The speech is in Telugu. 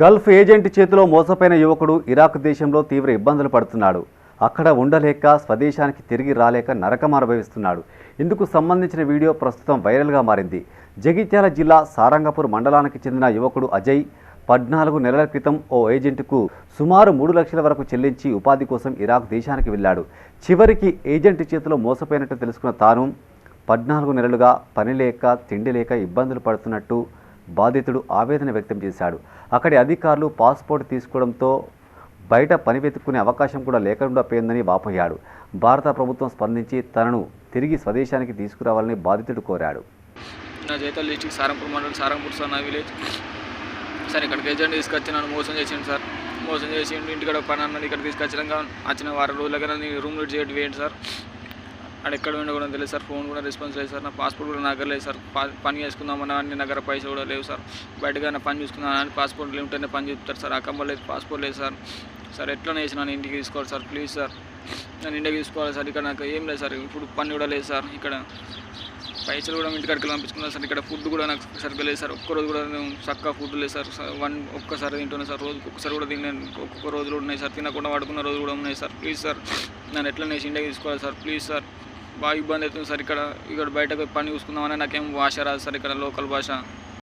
గల్ఫ్ ఏజెంట్ చేతిలో మోసపోయిన యువకుడు ఇరాక్ దేశంలో తీవ్ర ఇబ్బందులు పడుతున్నాడు. అక్కడ ఉండలేక స్వదేశానికి తిరిగి రాలేక నరకం అనుభవిస్తున్నాడు. ఇందుకు సంబంధించిన వీడియో ప్రస్తుతం వైరల్గా మారింది. జగిత్యాల జిల్లా సారంగపూర్ మండలానికి చెందిన యువకుడు అజయ్ పద్నాలుగు నెలల క్రితం ఓ ఏజెంట్కు సుమారు మూడు లక్షల వరకు చెల్లించి ఉపాధి కోసం ఇరాక్ దేశానికి వెళ్ళాడు. చివరికి ఏజెంట్ చేతిలో మోసపోయినట్టు తెలుసుకున్న తాను పద్నాలుగు నెలలుగా పని లేక తిండి లేక ఇబ్బందులు పడుతున్నట్టు బాధితుడు ఆవేదన వ్యక్తం చేశాడు. అక్కడి అధికారులు పాస్పోర్ట్ తీసుకోవడంతో బయట పని వెతుక్కునే అవకాశం కూడా లేకుండా పోయిందని వాపోయాడు. భారత ప్రభుత్వం స్పందించి తనను తిరిగి స్వదేశానికి తీసుకురావాలని బాధితుడు కోరాడు. నా జైతల్ డిస్టిక్ సారంపూర్ మండలం సారంపూర్ సార్ నా విలేజ్ సార్ ఇక్కడికి ఏజెంట్ తీసుకొచ్చి నన్ను మోసం చేసిండు సార్. మోసం చేసి ఇంటికాడ పని అన్నది ఇక్కడ తీసుకొచ్చినాక వచ్చిన వారం రోజులుగా నేను రూమ్ లీడ్ చేయడం వేయండి సార్. అక్కడ ఎక్కడ ఉండే కూడా తెలియదు సార్. ఫోన్ కూడా రెస్పాన్స్ లేదు సార్. నా పాస్పోర్ట్ కూడా నగర దగ్గర లేదు సార్. పని చేసుకుందామన్నా అన్ని నా దగ్గర పైసలు కూడా లేవు సార్. బయటగా నా పని చూసుకుందాం అని పాస్పోర్ట్ ఉంటేనే పని చెప్తారు సార్. అక్కమ్మ లేదు పాస్పోర్ట్ లేదు సార్. సార్ ఎట్లా వేసి నేను ఇంటికి తీసుకోవాలి సార్. Please sir. నన్ను ఇంటికి తీసుకోవాలి సార్. ఇక్కడ నాకు ఏం లేదు సార్. ఇప్పుడు పని కూడా లేదు సార్. ఇక్కడ పైసలు కూడా ఇంటికాడికి పంపించుకున్నాను సార్. ఇక్కడ ఫుడ్ కూడా నాకు సరిగ్గా లేదు సార్. ఒక్క రోజు కూడా నేను చక్కగా ఫుడ్ లేదు సార్. వన్ ఒక్కసారి తింటున్నాను సార్. రోజు ఒక్కసారి కూడా తిన్నాను ఒక్కొక్క రోజులు ఉన్నాయి సార్. తినకుండా పడుకున్న రోజులు కూడా ఉన్నాయి సార్. Please sir. నన్ను ఎట్లా నేను ఇండియాకి తీసుకోవాలి సార్. Please sir. బాగా ఇబ్బంది అవుతుంది సార్ ఇక్కడ. ఇక్కడ బయటకు పని చూసుకుందామని నాకేం భాష రాదు సార్ ఇక్కడ లోకల్ భాష.